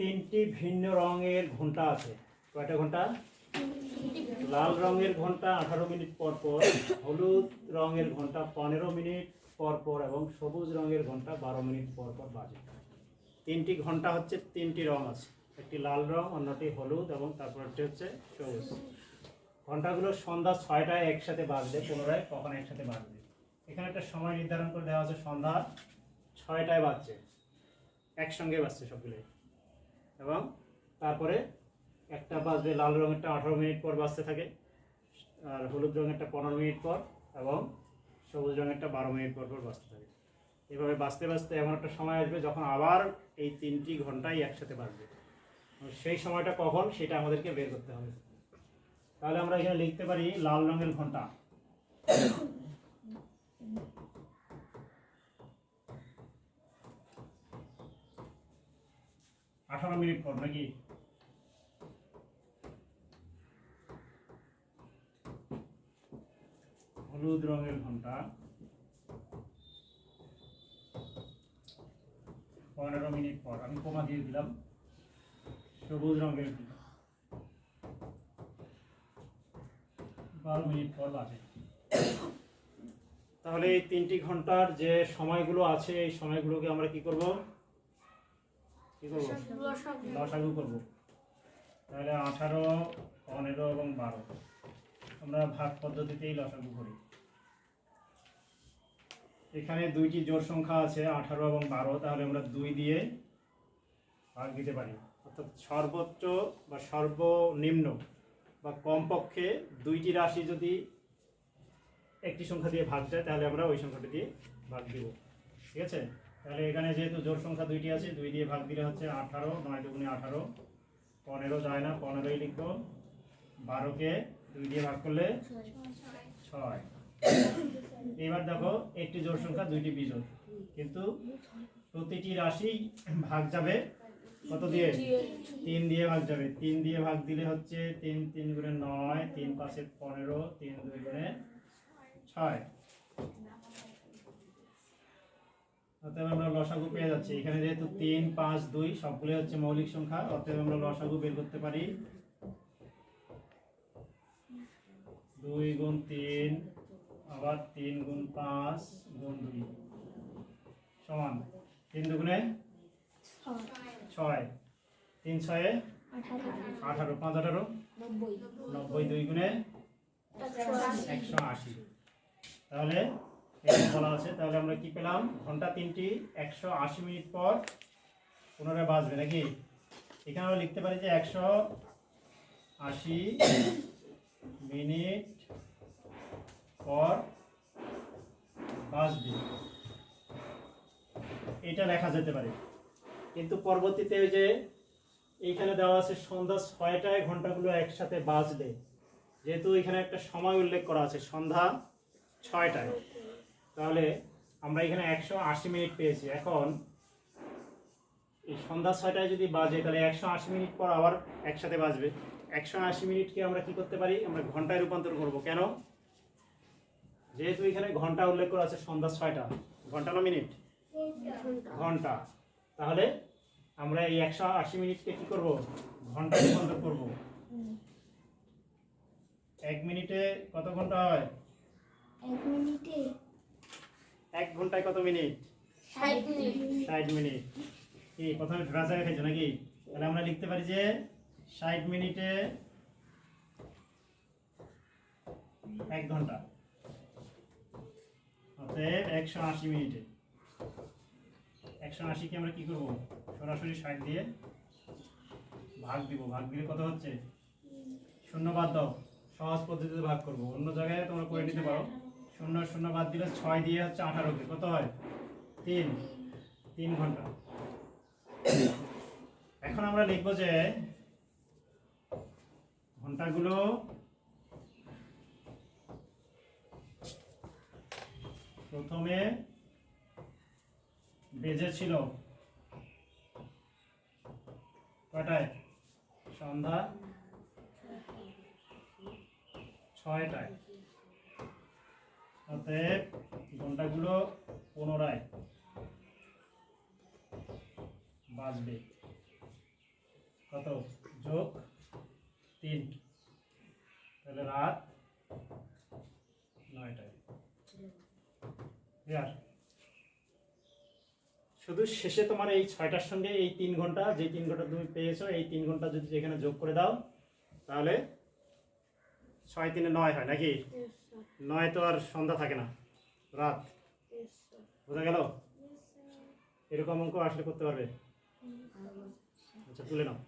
তিনটি ভিন্ন রঙের ঘণ্টা আছে। কয়টা ঘণ্টা লাল রঙের ঘণ্টা আঠারো মিনিট পর পর, হলুদ রঙের ঘণ্টা পনেরো মিনিট পর পর এবং সবুজ রঙের ঘণ্টা বারো মিনিট পর পর বাজে। তিনটি ঘণ্টা হচ্ছে তিনটি রং আছে। একটি লাল রং, অন্যটি হলুদ এবং তারপরটি হচ্ছে সবুজ। ঘন্টাগুলো সন্ধ্যা ছয়টায় একসাথে বাজবে, পুনরায় কখন একসাথে বাজবে? এখানে একটা সময় নির্ধারণ করে দেওয়া আছে, সন্ধ্যা ছয়টায় বাজছে। একসঙ্গে বাজছে সবগুলো এবং তারপরে একটা বাজবে লাল রঙেরটা আঠারো মিনিট পর বাজতে থাকে, আর হলুদ রঙেরটা পনেরো মিনিট পর এবং সবুজ রঙেরটা বারো মিনিট পর পর বাজতে থাকে। এভাবে বাঁচতে বাঁচতে এমন একটা সময় আসবে যখন আবার এই তিনটি ঘন্টাই একসাথে বাজবে। সেই সময়টা কখন সেটা আমাদেরকে বের করতে হবে। তাহলে আমরা এখানে লিখতে পারি লাল রঙের ঘণ্টা। আঠারো মিনিট পর, নাকি? হলুদ রঙের ঘণ্টা। পনেরো মিনিট পর, আমি কমা দিয়ে দিলাম। সবুজ রঙের ঘণ্টা। বারো মিনিট পর বাজে। তাহলে এই তিনটি ঘণ্টার যে সময়গুলো আছে, এই সময়গুলোকে আমরা কি করব? কি করব? লসাগু করব। তাহলে আঠারো, পনেরো এবং বারো। আমরা ভাগ পদ্ধতিতেই লসাগু করি। এখানে দুইটি জোড় সংখ্যা আছে, আঠারো এবং বারো। তাহলে আমরা দুই দিয়ে ভাগ দিতে পারি। অর্থাৎ সর্বোচ্চ বা সর্বনিম্ন বা কমপক্ষে দুইটি রাশি যদি একটি সংখ্যা দিয়ে ভাগ যায় তাহলে আমরা ওই সংখ্যাটি দিয়ে ভাগ দিব। ঠিক আছে? তাহলে এখানে যেহেতু জোর সংখ্যা দুইটি আছে, দুই দিয়ে ভাগ দিলে হচ্ছে আঠারো, নয় দুগুণে আঠারো। পনেরো যায় না, পনেরোই লিখব। বারোকে দুই দিয়ে ভাগ করলে ছয়। এবার দেখো, একটি জোর সংখ্যা, দুইটি বিজোড়। কিন্তু প্রতিটি রাশি ভাগ যাবে কত দিয়ে? তিন দিয়ে ভাগ যাবে। তিন দিয়ে ভাগ দিলে হচ্ছে তিন তিন গুণে নয়, তিন পাঁচে পনেরো, তিন দুই গুণে ছয়। অতএব আমরা লসাগু পেয়ে যাচ্ছি। এখানে যেহেতু তিন পাঁচ দুই সবগুলো হচ্ছে মৌলিক সংখ্যা অতএব আমরা লসাগু বের করতে পারি। দুই গুণ তিন আবার তিন গুণ পাঁচ গুণ দুই। সমান। তিন দুগুণে ছয়। তিন ছয়ে আঠারো। পাঁচ আঠারো? নব্বই। দুই গুণে একশো আশি। তাহলে এখানে বলা আছে, তাহলে আমরা কি পেলাম? ঘণ্টা তিনটি, একশো আশি মিনিট পর পুনরায় বাজবে নাকি? এখানে আমরা লিখতে পারি যে একশো আশি মিনিট পর বাজবে। এটা লেখা যেতে পারে। কিন্তু পরবর্তীতে ওই যে এইখানে দেওয়া আছে, সন্ধ্যা ছয়টায় ঘন্টাগুলো একসাথে বাজলে। যেহেতু এখানে একটা সময় উল্লেখ করা আছে, সন্ধ্যা ছয়টায়। তাহলে আমরা এখানে একশো আশি মিনিট পেয়েছি। এখন এই সন্ধ্যা ছয়টায় যদি বাজে, তাহলে একশো আশি মিনিট পর আবার একসাথে বাজবে। একশো আশি মিনিটকে আমরা কি করতে পারি? আমরা ঘন্টায় রূপান্তর করব। কেন? যেহেতু এখানে ঘণ্টা উল্লেখ করা আছে সন্ধ্যা ছয়টা। ঘণ্টা না মিনিট? ঘণ্টা। তাহলে আমরা এই একশো আশি মিনিটকে কি করব? ঘন্টায় রূপান্তর করব। এক মিনিটে কত ঘণ্টা হয়? এক মিনিটে এক ঘন্টায় কত মিনিট? ষাট মিনিট। কি প্রথমে রাজা রেখেছো নাকি? তাহলে আমরা লিখতে পারি যে ষাট মিনিটে এক ঘণ্টা। অতএব একশো আশি মিনিটে। একশো আশিকে আমরা কি করব? সরাসরি ষাট দিয়ে ভাগ দিব। ভাগ দিলে কত হচ্ছে? শূন্য বাদ দাও। সহজ পদ্ধতিতে ভাগ করব। অন্য জায়গায় তোমরা করে নিতে পারো। শূন্য শূন্য বাদ দিলে ছয় দিয়ে হচ্ছে আঠারোকে কত হয়? তিন। তিন ঘণ্টা। এখন আমরা লিখব যে ঘন্টাগুলো প্রথমে বেজেছিল কটায়? সন্ধ্যা ছয়টায়। অতএব ঘন্টাগুলো পুনরায় বাজবে। কত? যোগ তিন। তাহলে রাত নয়টায়। ক্লিয়ার? শুধু শেষে তোমার এই ছয়টার সঙ্গে এই তিন ঘণ্টা, যে তিন ঘণ্টা তুমি পেয়েছ, এই তিন ঘণ্টা যদি এখানে যোগ করে দাও, তাহলে ছয় তিনে নয় হয় নাকি? নয় তো আর সন্ধ্যা থাকে না রাত। বোঝা গেল? এরকম অঙ্ক আসলে করতে পারবে? আচ্ছা তুলে নাও।